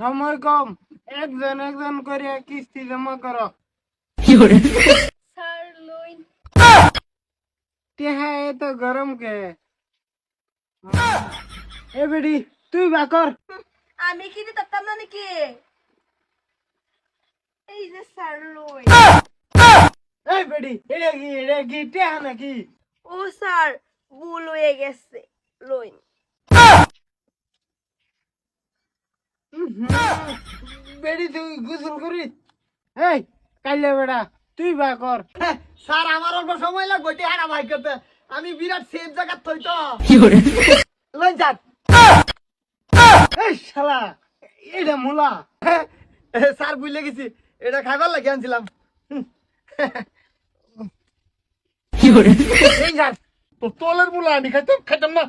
সময় কম। একজন একজন করে কিস্তি জমা করো। স্যার লইন। এত গরম কে? এ বেডি তুই বাকর আমি কি দিতাম না নাকি? এই যে স্যার লইন। এই বেডি এটা কি এটা কি টেহা নাকি? ও স্যার ভুল হয়ে গেছে লইন। বেডি তুই গোসল করিস এই কাইলে বেড়া তুই বাকর স্যার আমার অল্প সময় লাগবে টেহারা ভাই করতে আমি বিরাট সেফ জায়গা থই তো। লইন স্যার এই শালা এটা মুলা। স্যার বুঝলে গেছি এটা খাইবার লাগে আনছিলাম। তোলের মুলা আনি খাইতাম খাইতাম না।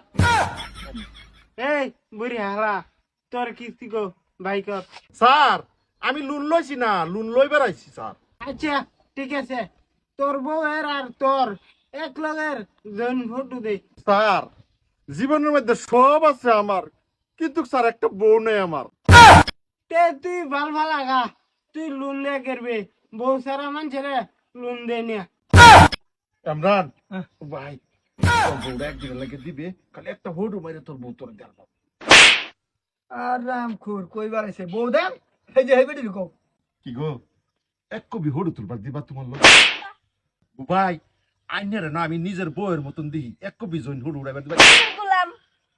এই বুড়ি হালা তোর কিস্তি গো বাইকর স্যার আমি লুন লইছি না লুন লই বেড়াইছি স্যার আচ্ছা ঠিক আছে। তোর বউয়ের আর তোর এক লগের জন ফটো দে। স্যার জীবনের মধ্যে সব আছে আমার কিন্তু স্যার একটা বউ নেই আমার। তে তুই ভালো ভালো আগা তুই লোন লে করবি বউ সারা মানুষের লোন দে নিয়া ইমরান ভাই তোর বউটা একদিনের লাগে দিবে খালি একটা হোডু মাইরে তোর বউ তোর দেখ আর রাম খুর কইবার আছে বউ দেন এই যে হেই বেটি কও কি গো? এক কবি হোডু তুলবার দিবা তোমার লোক ভাই আইনের না আমি নিজের বউয়ের মতন দিই এক কবি জৈন হোডু উড়াইবার দিবা। গোলাম।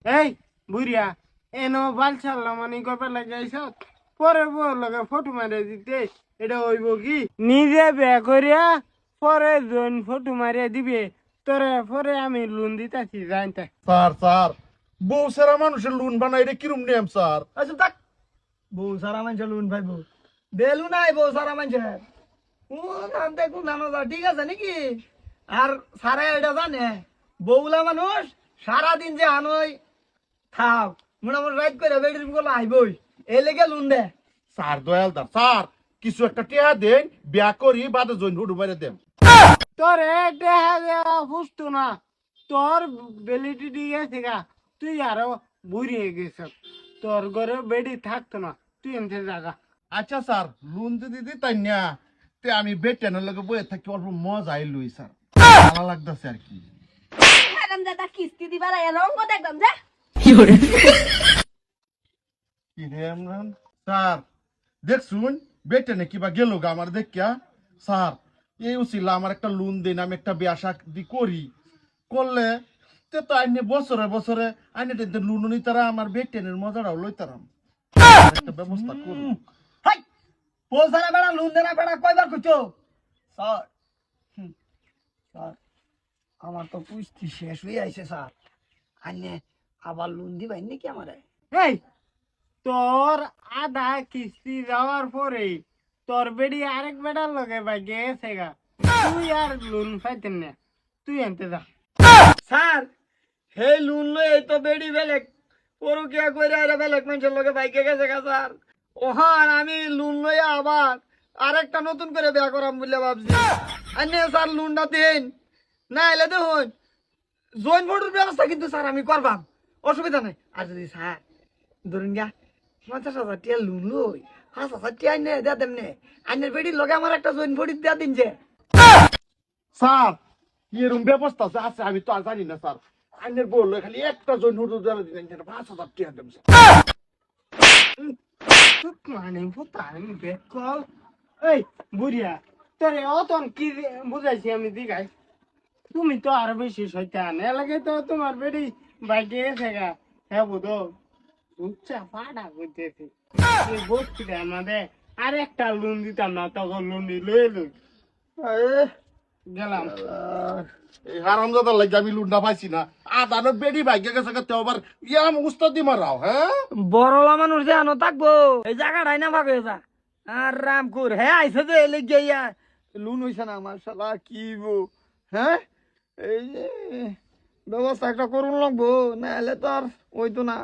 এই বুড়িয়া এনো বাল ছাড়লাম মানে কবে লাগাইছ পরে বউ লগে ফটো মারে দিতে এটা হইব কি? নিজে বে করিয়া পরে জন ফটো মারিয়া দিবে। তোরে পরে আমি লোন দিতাছি জানতে স্যার স্যার বউ সারা মানুষের লুন বানাই রে কিরম নিয়ম স্যার? আচ্ছা তাক বউ সারা মানুষের লুন ভাই বউ বেলু নাই বউ সারা মানুষের। ও নাম দেখুন নাম ঠিক আছে নাকি? আর সারা এটা জানে বউলা মানুষ সারাদিন যে আনই থাক মোটামুটি রাইট করে বেডিরগুলো আইবই এই লেগে লুন দে। স্যার দয়ালদার স্যার কিছু একটা টেহা দেন বিয়া করি বাদে জৈন হোডু মাইরে দেন। তোর টেহা দেওয়া ফুসতো না তোর বেলিটি দিয়ে গেছে গা। তুই আরও বুড়িয়ে গেছ। তোর ঘরে বেডি থাকতো না তুই এনতে জাগা। আচ্ছা স্যার লুন যদি দিতাই না তে আমি বেটেনের লগে বয়ে থাকি অল্প মজা আইলুই স্যার। ভালো লাগতেছে আর কি। হারাম দাদা কিস্তি দিবার রঙ্গ দেখলাম যা। কি ইমরান? স্যার দেখছুন বেটেনে কিবা গেল গা আমার দেখিয়া। স্যার এই উচিলা আমার একটা লোন দিন আমি একটা বিয়া দি করি। করলে তে তো আইনে বছরে বছরে আইনে টেনতে লোন নিতারা আমার বেটেনের মজাটাও লইতারাম। একটা ব্যবস্থা করুন। হাই! বউ বেড়া লুন দে না বেড়া কয়বার কইছো? স্যার স্যার আমার তো পুষ্টি শেষ হয়ে আইছে স্যার। আনে আবার লুন দিবেন নাকি আমারে? এই তোর আধা কিস্তি যাওয়ার পরে তোর বেডি আরেক বেটার লগে বাইকে গেছে গা। তুই আর লুন পাইতেন না। তুই এনতে যা। স্যার, হে লুন লই এই তো বেড়ি বেলেগ পরু কে কইরা আরে বেলেগ মানুষের লগে বাইকে গেছে গা, স্যার। ওহান, আমি লুন লই আবার আরেকটা নতুন করে বিয়া করাম বলে ভাবছি। আনে স্যার, লুনটা দিন না এলে দেখুন, জয়েন ভোটের ব্যবস্থা কিন্তু, স্যার, আমি করবাম। অসুবিধা নাই। আর যদি, স্যার, ধরুন গা পঞ্চাশ হাজার টিয়া লুন লই, পাঁচ হাজার টিয়া নে দেয়া দেম নে আইনের বেড়ির লগে আমার একটা জয়েন ভোট দেয়া দিন যে। স্যার এরকম ব্যবস্থা আছে আছে আমি তো আর জানি না স্যার। আইনের বলল খালি একটা জন হুটু জ্বালা দিলেন পাঁচ হাজার টিয়া দেব স্যার। মানে এই বুড়িয়া তোরে অতন কি বুঝাইছি আমি দিগাই তুমি তো আরও বেশি শয়তান। এলাকে তো তোমার বেডি বাইকে গেছে গা। হ্যাঁ বুধো। উচ্চা পাড়া করতেছি বস্তিতে আমাদের আর একটা লোন দিতাম না তখন লোন লয়ে লই। গেলাম। এই হারামজাদার লাগে আমি লুন্ডা পাইছি না। আদানো বেডি ভাগ্য গেছে তে আবার ইয়াম উস্তাদ দি মারাও হ্যাঁ? বড়লা মানুষ যে আনো থাকব। এই জায়গাটাই না ভাবে যা। আর রামকুর হ্যাঁ আইসে যে এলে গিয়া লুন হইছে না আমার শালা কি বো হ্যাঁ? এই যে ব্যবস্থা একটা করুন লাগবো না হলে তো আর ওই তো না।